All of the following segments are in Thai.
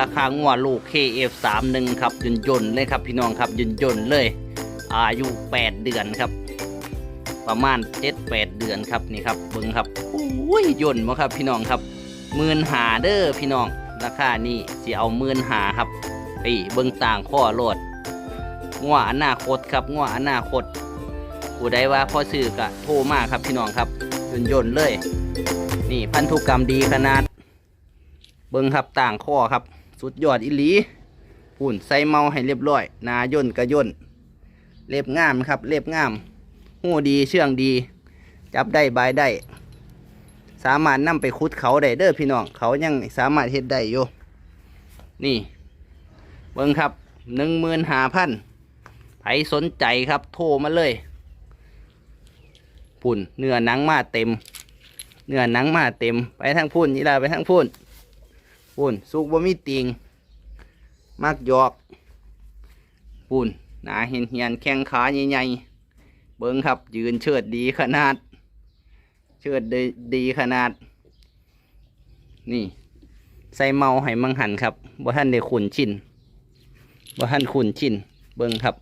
ราคางัวลูก KF31 ครับยนยนต์เลยครับพี่น้องครับยนยนต์เลย อายุ 8 เดือนครับ ประมาณ 7-8 เดือนครับนี่ครับเบิ้งครับโอ้ยยนต์บ่ครับพี่น้องครับมื่นหาเด้อพี่น้อง ราคานี่สิเอามื่นหาครับไอ้เบิ้งต่างข้อโลดงัวอนาคตครับงัวอนาคตผู้ใดว่าพอซื้อกะโทรมาครับพี่น้องครับยนยนต์เลย นี่พันธุกรรมดีขนาด เบิ้งครับต่างข้อครับ สุดยอดอิลีปุ่นใส่เมาให้เรียบร้อย นาย่นกระย่นเล็บงามครับ เล็บงามหูดีเชื่องดี จับได้บายได้ สามารถนำไปคุดเขาได้เด้อพี่น้อง เขายังสามารถเฮ็ดได้อยู่นี่ เบิ้งครับหนึ่งหมื่นหาพันใครสนใจครับ โทรมาเลยปุ่นเนื้อหนังมาเต็ม เนื้อหนังมาเต็ม ไปทางพุ่นนี่ลาไปทางพุ่น ปุ่นสุกบ่มีติงมักหยอกปุ่นหนาเห็นเหียนแข้งขาใหญ่ๆเบิ้งครับยืนเชิดดีขนาด เชิดดีดีขนาด นี่ใส่เมาให้มังหันครับบ่ท่านได้ขุนชินบ่ท่านขุนชินเบิ้งครับ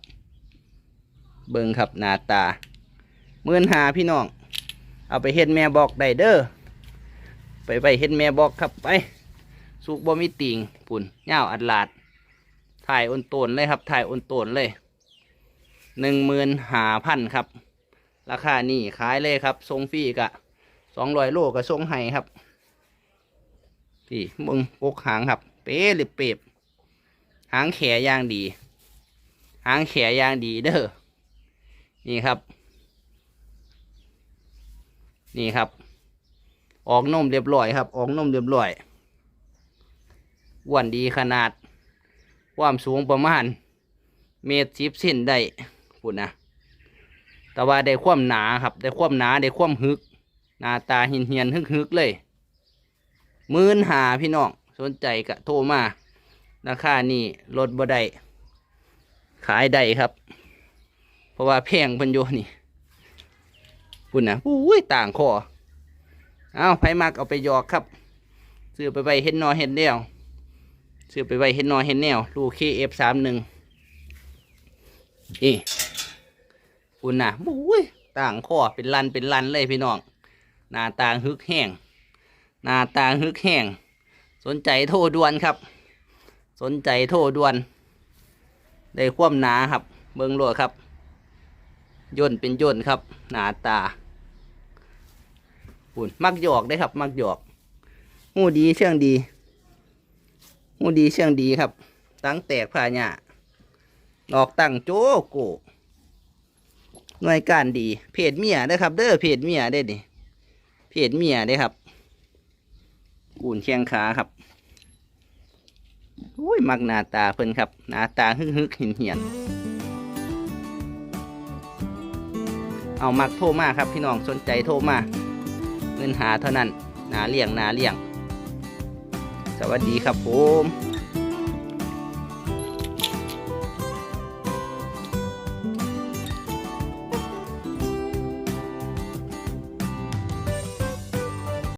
เบิ้งครับหน้าตาเมื่อนหาพี่น้อง เอาไปเฮ็ดแม่บอกได้เด้อไปไปเฮ็ดแม่บอกครับไป สุกบ่มีติงปุ่นเงาวอัดลาด ถ่ายอนโตนเลยครับ ถ่ายอนโตนเลยหนึ่งหมื่นหาพันครับ ราคานี่ขายเลยครับ ทรงฟรีกะสองร้อยโลก็ทรงให้ครับพี่มึงปกหางครับ เป๊ะหรือเปรียบหางแขยางดี หางแขยางดีเด้อ นี่ครับ นี่ครับ ออกนมเรียบร้อยครับ ออกนมเรียบร้อย อ้วนดีขนาด ความสูงประมาณ เมตรสิบเซนได้ปุ่นะ แต่ว่าได้ความหนาครับ ได้ความหนาได้ความหึก หน้าตาเหียนเหียนๆฮึกฮึกเลยมื่นหาพี่น้องสนใจกะโทรมาราคานี่ลดบ่ได้ขายได้ครับ เพราะว่าแพงพันโยนี่ปุ่นนะอุ้ยต่างคอเอาไผมักเอาไปยอกครับ ซื้อไปไว้เห็ดนอเห็นเดแนว ซื้อไปไว้เห็ดนอเห็ดแนว ลูกเคเอฟสามหนึ่งนี่ปุ่นะบุ้ยต่างข้อเป็นลันเป็นลันเลยพี่น้อง หน้าต่างฮึกแห้ง หน้าต่างฮึกแห้ง สนใจโทรด่วนครับ สนใจโทรด่วน ได้ความหนาครับ เบิ้งโลดครับ ย่นเป็นย่นครับ หนาตาปุ่นมักหยอกได้ครับ มักหยอกหูดีเชื่องดี หูดีเชื่องดีครับ ตั้งแตกผาหญ้าดอกตั้งโจโกหน่วยการดี เพจเมียได้ครับ เด้อเพจเมียได้ดิเพจเมียได้ครับกูนเชียงขาครับอุ้ยมักหน้าตาเพิ่นครับหน้าตาฮึกฮึกเหียนเหียนเอามักโทรมาครับพี่น้องสนใจโทรมาเงินหาเท่านั้นนาเลี่ยงนาเลี่ยง วัสดีครับผม